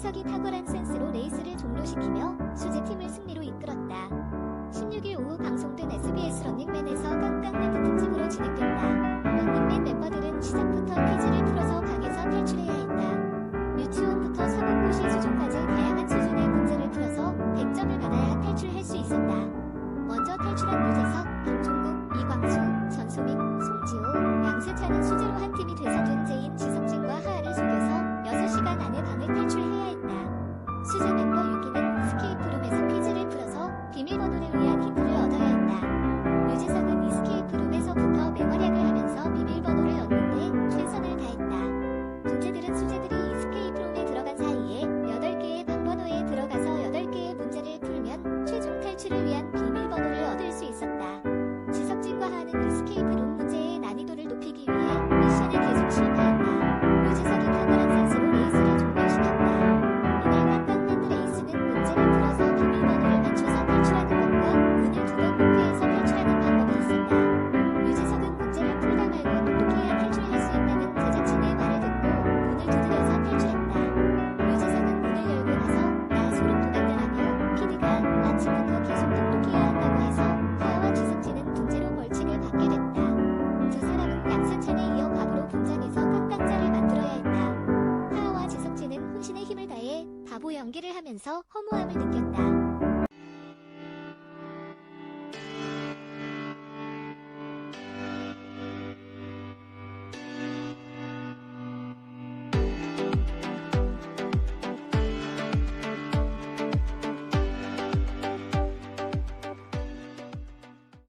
유재석이 탁월한 센스로 레이스를 종료시키며 수제팀을 승리로 이끌었다. 16일 오후 방송된 SBS 런닝맨에서 깡깡맨 특집으로 진행됐다. 런닝맨 멤버들은 시작부터 퀴즈를 풀어서 방에서 탈출해야 했다. 유치원부터 사법고시 수준까지 다양한 수준의 문제를 풀어서 100점을 받아야 탈출할 수 있었다. 먼저 탈출한 유재석, 김종국, 이광수, 전소민, 송지호, 양세찬은 수제로 한 팀이 돼서 존재인 지석진과 하하를 속여서 6시간 안에 방을 탈출해야 했다. 바보 연기를 하면서 허무함을 느꼈다.